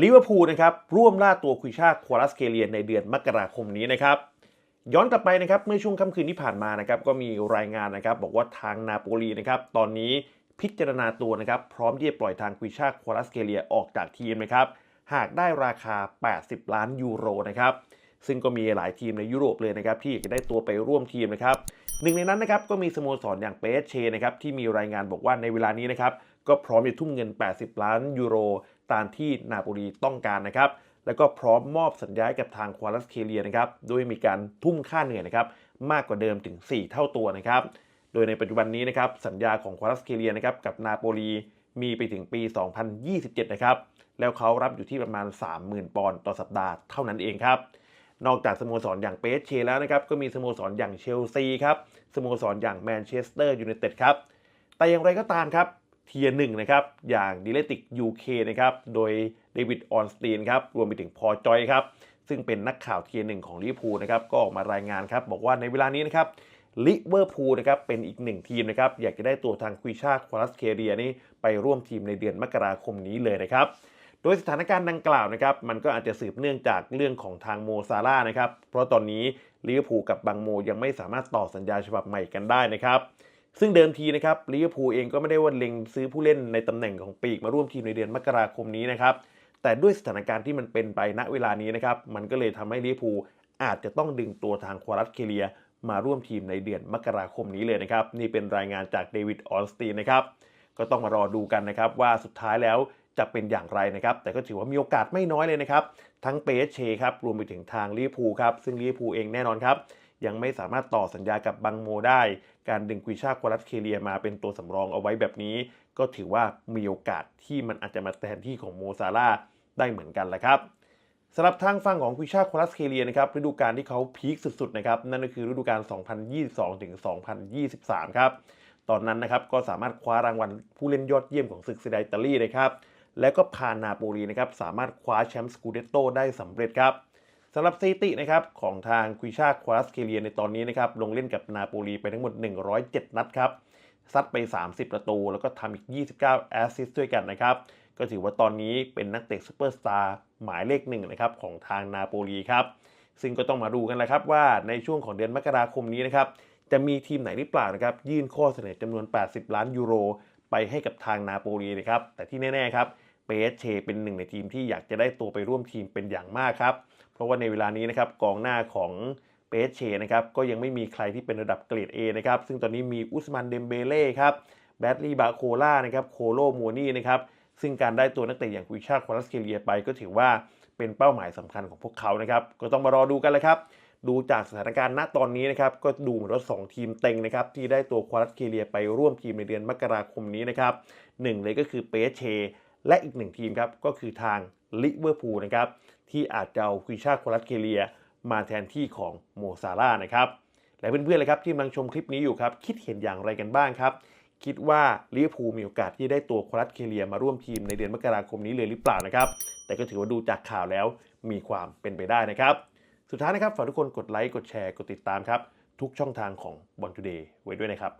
ลิเวอร์พูลนะครับร่วมล่าตัวคุยชาควาลัสเคเลียนในเดือนมกราคมนี้นะครับย้อนกลับไปนะครับเมื่อช่วงค่ำคืนที่ผ่านมานะครับก็มีรายงานนะครับบอกว่าทางนาโปลีนะครับตอนนี้พิจารณาตัวนะครับพร้อมที่จะปล่อยทางคุยชาควาลัสเคเลียออกจากทีมนะครับหากได้ราคา 80 ล้านยูโรนะครับซึ่งก็มีหลายทีมในยุโรปเลยนะครับที่อยากจะได้ตัวไปร่วมทีมนะครับหนึ่งในนั้นนะครับก็มีสโมสรอย่างเปเชนะครับที่มีรายงานบอกว่าในเวลานี้นะครับ ก็พร้อมจะทุ่มเงิน 80 ล้านยูโร ตามที่นาโปลีต้องการนะครับ แล้วก็พร้อมมอบสัญญาให้กับทางควาลัสเคเลียนะครับโดยมีการทุ่มค่าเหนื่อยนะครับมากกว่าเดิมถึง 4 เท่าตัวนะครับ โดยในปัจจุบันนี้นะครับสัญญาของควาลัสเคเลียนะครับกับนาโปลีมีไปถึงปี 2027 นะครับ แล้วเขารับอยู่ที่ประมาณ 30,000 ปอนด์ต่อสัปดาห์เท่านั้นเองครับ นอกจากสโมสรอย่างเปสเชแล้วนะครับ ก็มีสโมสรอย่างเชลซีครับ สโมสรอย่างแมนเชสเตอร์ยูไนเต็ดครับ แต่อย่างไรก็ตามครับ เทียร์หนึ่งนะครับอย่างดิเลติก UK นะครับโดยเดวิดออนสตีนครับรวมไปถึงพอจอยครับซึ่งเป็นนักข่าวเทียร์หนึ่งของลิเวอร์พูลนะครับก็ออกมารายงานครับบอกว่าในเวลานี้นะครับลิเวอร์พูลนะครับเป็นอีกหนึ่งทีมนะครับอยากจะได้ตัวทางคุยชาควาลัสเคเรียนี่ไปร่วมทีมในเดือนมกราคมนี้เลยนะครับโดยสถานการณ์ดังกล่าวนะครับมันก็อาจจะสืบเนื่องจากเรื่องของทางโมซาร่านะครับเพราะตอนนี้ลิเวอร์พูลกับบางโมยังไม่สามารถต่อสัญญาฉบับใหม่กันได้นะครับ ซึ่งเดิมทีนะครับลิเวอร์พูลเองก็ไม่ได้ว่าเล็งซื้อผู้เล่นในตำแหน่งของปีกมาร่วมทีมในเดือนมกราคมนี้นะครับแต่ด้วยสถานการณ์ที่มันเป็นไปณเวลานี้นะครับมันก็เลยทำให้ลิเวอร์พูลอาจจะต้องดึงตัวทางควารัสเคเลีย มาร่วมทีมในเดือนมกราคมนี้เลยนะครับนี่เป็นรายงานจากเดวิดออลสตีนนะครับก็ต้องมารอดูกันนะครับว่าสุดท้ายแล้วจะเป็นอย่างไรนะครับ แต่ก็ถือว่ามีโอกาสไม่น้อยเลยนะครับ ทั้งเปเชครับ รวมไปถึงทางลิเวอร์พูลครับ ซึ่งลิเวอร์พูลเองแน่นอนครับ ยังไม่สามารถต่อสัญญากับบังโมได้ การดึงกุยชาควารัสเคเลียมาเป็นตัวสำรองเอาไว้แบบนี้ ก็ถือว่ามีโอกาสที่มันอาจจะมาแทนที่ของโมซาร่าได้เหมือนกันแหละครับสำหรับทางฝั่งของกุยชาควารัสเคเลียนะครับฤดูกาลที่เขาพีคสุดๆนะครับนั่นก็คือฤดูกาล 2022ถึง2023 ครับ ตอนนั้นนะครับก็สามารถคว้ารางวัลผู้เล่นยอดเยี่ยมของศึกซีไดอิตาลีนะครับ แล้วก็พานาโปลีนะครับสามารถคว้าแชมป์สกูเดตโตได้สำเร็จครับ สำหรับสถิตินะครับของทางคุยชาควารัสเคเลียในตอนนี้นะครับลงเล่นกับนาโปลีไปทั้งหมด 107 นัดครับซัดไป 30 ประตู แล้วก็ทำอีก 29 แอสซิสต์ด้วยกันนะครับ ก็ถือว่าตอนนี้เป็นนักเตะซูเปอร์สตาร์หมายเลขหนึ่งนะครับของทางนาโปลีครับ ซึ่งก็ต้องมาดูกันแหละครับว่าในช่วงของเดือนมกราคมนี้นะครับ จะมีทีมไหนหรือเปล่านะครับ ยื่นข้อเสนอจำนวน 80 ล้านยูโร ไปให้กับทางนาโปลีนะครับ แต่ที่แน่ ๆ ครับ เปเชเป็นหนึ่งในทีมที่อยากจะได้ตัวไปร่วมทีมเป็นอย่างมากครับ เพราะว่าในเวลานี้นะครับกองหน้าของเปเชนะครับก็ยังไม่มีใครที่เป็นระดับเกรด A นะครับซึ่งตอนนี้มีอุสมันเดมเบเล่ครับแบดลีบาโคล่านะครับโคโลมัวนี่นะครับซึ่งการได้ตัวนักเตะอย่างกุยชาควาลัสเคเลียไปก็ถือว่าเป็นเป้าหมายสำคัญของพวกเขานะครับก็ต้องมารอดูกันเลยครับดูจากสถานการณ์ณตอนนี้นะครับก็ดูเหมือนว่าสองทีมเต็งนะครับที่ได้ตัวควาลัสเคเลียไปร่วมทีมในเดือนมกราคมนี้นะครับหนึ่งเลยก็คือเปเช และอีกหนึ่งทีมครับก็คือทางลิเวอร์พูลนะครับที่อาจจะเอาคุยชาควาลัสเคเลีย มาแทนที่ของโมซาร่านะครับและเพื่อนๆเลยครับที่กำลังชมคลิปนี้อยู่ครับคิดเห็นอย่างไรกันบ้างครับ คิดว่าลิเวอร์พูลมีโอกาสที่ได้ตัวควาลัสเคเลีย มาร่วมทีมในเดือนมกราคมนี้เลยหรือเปล่านะครับแต่ก็ถือว่าดูจากข่าวแล้วมีความเป็นไปได้นะครับ สุดท้ายนะครับฝากทุกคนกดไลค์กดแชร์กดติดตามครับทุกช่องทางของบอลทูเดย์ไว้ด้วยนะครับ